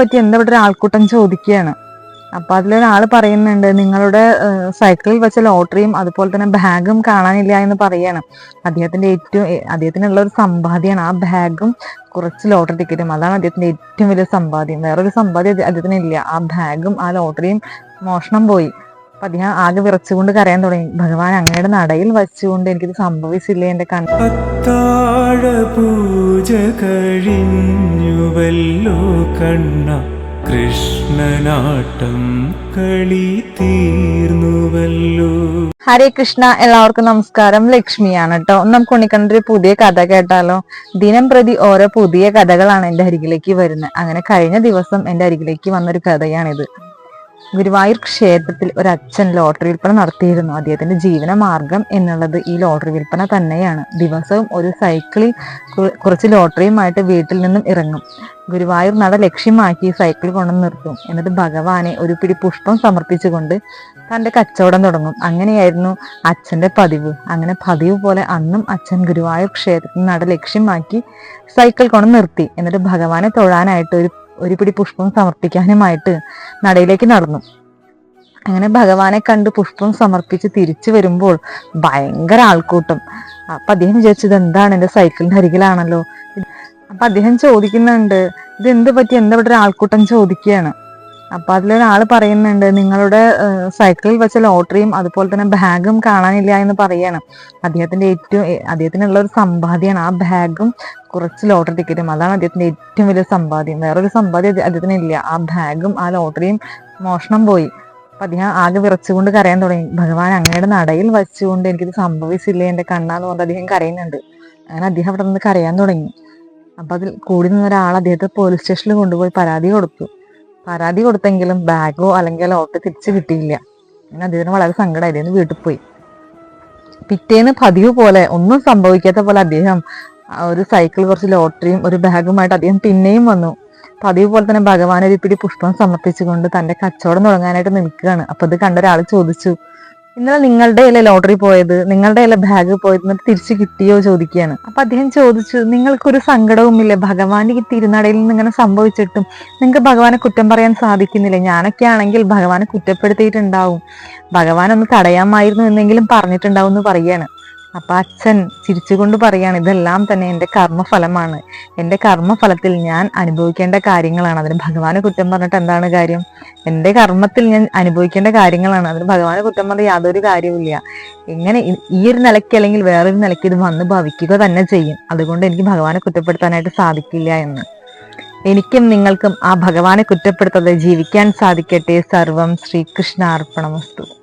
പറ്റി എന്താ ഇവിടെ ഒരാൾക്കൂട്ടം ചോദിക്കുകയാണ്. അപ്പൊ അതിലൊരാൾ പറയുന്നുണ്ട് നിങ്ങളുടെ സൈക്കിളിൽ വെച്ച ലോട്ടറിയും അതുപോലെ തന്നെ ബാഗും കാണാനില്ല എന്ന് പറയാണ്. അദ്ദേഹത്തിന്റെ ഏറ്റവും അദ്ദേഹത്തിനുള്ള ഒരു സമ്പാദ്യമാണ് ആ ബാഗും കുറച്ച് ലോട്ടറി ടിക്കറ്റും. അതാണ് അദ്ദേഹത്തിന്റെ ഏറ്റവും വലിയ സമ്പാദ്യം. വേറൊരു സമ്പാദ്യം അദ്ദേഹ- അദ്ദേഹത്തിന് ഇല്ല. ആ ബാഗും ആ ലോട്ടറിയും മോഷണം പോയി. അപ്പൊ അദ്ദേഹം ആകെ വിറച്ചുകൊണ്ട് കരയാൻ തുടങ്ങി. ഭഗവാൻ അങ്ങയുടെ നടയിൽ വച്ചുകൊണ്ട് എനിക്കിത് സംഭവിച്ചില്ലേ എന്റെ കണ്ണ്. അത്താഴ പൂജ കഴിഞ്ഞുവല്ലോ കണ്ണ. കൃഷ്ണനാട്ടം കളി തീർന്നുവല്ലോ ഹരേ കൃഷ്ണ എല്ലാവർക്കും നമസ്കാരം. ലക്ഷ്മിയാണ് കേട്ടോ നമുക്ക് ഉണ്ണിക്കണ്ണന്റെ ഒരു പുതിയ കഥ കേട്ടാലോ? ദിനം പ്രതി ഓരോ പുതിയ കഥകളാണ് എന്റെ അരികിലേക്ക് വരുന്നത്. അങ്ങനെ കഴിഞ്ഞ ദിവസം എന്റെ അരികിലേക്ക് വന്നൊരു കഥയാണിത്. ഗുരുവായൂർ ക്ഷേത്രത്തിൽ ഒരു അച്ഛൻ ലോട്ടറി വിൽപ്പന നടത്തിയിരുന്നു. അദ്ദേഹത്തിന്റെ ജീവന മാർഗം എന്നുള്ളത് ഈ ലോട്ടറി വിൽപ്പന തന്നെയാണ്. ദിവസവും ഒരു സൈക്കിളിൽ കുറച്ച് ലോട്ടറിയുമായിട്ട് വീട്ടിൽ നിന്നും ഇറങ്ങും. ഗുരുവായൂർ നട ലക്ഷ്യമാക്കി സൈക്കിൾ കൊണ്ടു നിർത്തും. എന്നിട്ട് ഭഗവാനെ ഒരു പിടി പുഷ്പം സമർപ്പിച്ചുകൊണ്ട് തന്റെ കച്ചവടം തുടങ്ങും. അങ്ങനെയായിരുന്നു അച്ഛന്റെ പതിവ്. അങ്ങനെ പതിവ് പോലെ അന്നും അച്ഛൻ ഗുരുവായൂർ ക്ഷേത്രത്തിൽ നട ലക്ഷ്യമാക്കി സൈക്കിൾ കൊണ്ട് നിർത്തി. എന്നിട്ട് ഭഗവാനെ തൊഴാനായിട്ട് ഒരു ഒരു പിടി പുഷ്പം സമർപ്പിക്കാനുമായിട്ട് നടയിലേക്ക് നടന്നു. അങ്ങനെ ഭഗവാനെ കണ്ട് പുഷ്പം സമർപ്പിച്ച് തിരിച്ചു വരുമ്പോൾ ഭയങ്കര ആൾക്കൂട്ടം. അപ്പൊ അദ്ദേഹം വിചാരിച്ചത് എന്താണ് എന്റെ സൈക്കിളിന്റെ അരികിലാണല്ലോ. അപ്പൊ അദ്ദേഹം ചോദിക്കുന്നുണ്ട് ഇത് എന്ത് പറ്റി? എന്താ ഇവിടെ ഒരു ആൾക്കൂട്ടം ചോദിക്കുകയാണ്? അപ്പൊ അതിലൊരാൾ പറയുന്നുണ്ട് നിങ്ങളുടെ സൈക്കിളിൽ വെച്ച ലോട്ടറിയും അതുപോലെ തന്നെ ബാഗും കാണാനില്ല എന്ന് പറയാണ്. അദ്ദേഹത്തിന്റെ ഏറ്റവും അദ്ദേഹത്തിനുള്ള ഒരു സമ്പാദ്യമാണ് ആ ബാഗും കുറച്ച് ലോട്ടറി ടിക്കറ്റും അതാണ് അദ്ദേഹത്തിന്റെ ഏറ്റവും വലിയ സമ്പാദ്യം. വേറൊരു സമ്പാദ്യം അദ്ദേഹ- അദ്ദേഹത്തിന് ഇല്ല ആ ബാഗും ആ ലോട്ടറിയും മോഷണം പോയി. അപ്പൊ അദ്ദേഹം ആകെ വിറച്ചുകൊണ്ട് കരയാൻ തുടങ്ങി. ഭഗവാൻ അങ്ങയുടെ നടയിൽ വച്ചുകൊണ്ട് എനിക്കിത് സംഭവിച്ചില്ലേ? എന്റെ കണ്ണാന്ന് പറഞ്ഞ് അദ്ദേഹം കരയുന്നുണ്ട്. അങ്ങനെ അദ്ദേഹം അവിടെ നിന്ന് കരയാൻ തുടങ്ങി. അപ്പൊ അതിൽ കൂടി നിന്ന ഒരാൾ അദ്ദേഹത്തെ പോലീസ് സ്റ്റേഷനിൽ കൊണ്ടുപോയി പരാതി കൊടുത്തു. പരാതി കൊടുത്തെങ്കിലും ബാഗോ അല്ലെങ്കിൽ ലോട്ടറി തിരിച്ചു കിട്ടിയില്ല. അങ്ങനെ അദ്ദേഹത്തിന് വളരെ സങ്കടമായി അദ്ദേഹം വീട്ടിൽ പോയി. പിറ്റേന്ന് പതിവ് പോലെ ഒന്നും സംഭവിക്കാത്ത പോലെ അദ്ദേഹം ഒരു സൈക്കിൾ കുറച്ച് ലോട്ടറിയും ഒരു ബാഗുമായിട്ട് അദ്ദേഹം പിന്നെയും വന്നു. പതിവ് പോലെ തന്നെ ഭഗവാൻ ഒരു പിടി പുഷ്പം സമർപ്പിച്ചുകൊണ്ട് തന്റെ കച്ചവടം തുടങ്ങാനായിട്ട് നിൽക്കുകയാണ്. അപ്പൊ ഇത് കണ്ട ഒരാൾ ചോദിച്ചു ഇന്നലെ നിങ്ങളുടെ അല്ലേ ലോട്ടറി പോയത്? നിങ്ങളുടെ അല്ലേ ബാഗ് പോയത്? എന്നിട്ട് തിരിച്ചു കിട്ടിയോ ചോദിക്കുകയാണ്. അപ്പൊ അദ്ദേഹം ചോദിച്ചു നിങ്ങൾക്കൊരു സങ്കടവുമില്ലേ? ഭഗവാന്റെ ഈ തിരുനടയിൽ നിന്ന് ഇങ്ങനെ സംഭവിച്ചിട്ടും നിങ്ങൾക്ക് ഭഗവാനെ കുറ്റം പറയാൻ സാധിക്കുന്നില്ല? ഞാനൊക്കെ ആണെങ്കിൽ ഭഗവാനെ കുറ്റപ്പെടുത്തിയിട്ടുണ്ടാവും. ഭഗവാൻ ഒന്ന് തടയാമായിരുന്നു എന്നെങ്കിലും പറഞ്ഞിട്ടുണ്ടാവും എന്ന് പറയാണ് അപ്പൊ അച്ഛൻ ചിരിച്ചുകൊണ്ട് പറയാണ് ഇതെല്ലാം തന്നെ എന്റെ കർമ്മഫലമാണ്. എന്റെ കർമ്മഫലത്തിൽ ഞാൻ അനുഭവിക്കേണ്ട കാര്യങ്ങളാണ്. അതിന് ഭഗവാനെ കുറ്റം പറഞ്ഞിട്ട് എന്താണ് കാര്യം? എന്റെ കർമ്മത്തിൽ ഞാൻ അനുഭവിക്കേണ്ട കാര്യങ്ങളാണ്. അതിന് ഭഗവാനെ കുറ്റം പറഞ്ഞ യാതൊരു കാര്യവുമില്ല. എങ്ങനെ ഈ- ഒരു നിലയ്ക്ക് അല്ലെങ്കിൽ വേറൊരു നിലയ്ക്ക് ഇത് വന്ന് ഭവിക്കുക തന്നെ ചെയ്യും. അതുകൊണ്ട് എനിക്ക് ഭഗവാനെ കുറ്റപ്പെടുത്താനായിട്ട് സാധിക്കില്ല എന്ന്. എനിക്കും നിങ്ങൾക്കും ആ ഭഗവാനെ കുറ്റപ്പെടുത്താതെ ജീവിക്കാൻ സാധിക്കട്ടെ. സർവം ശ്രീകൃഷ്ണ അർപ്പണമസ്തു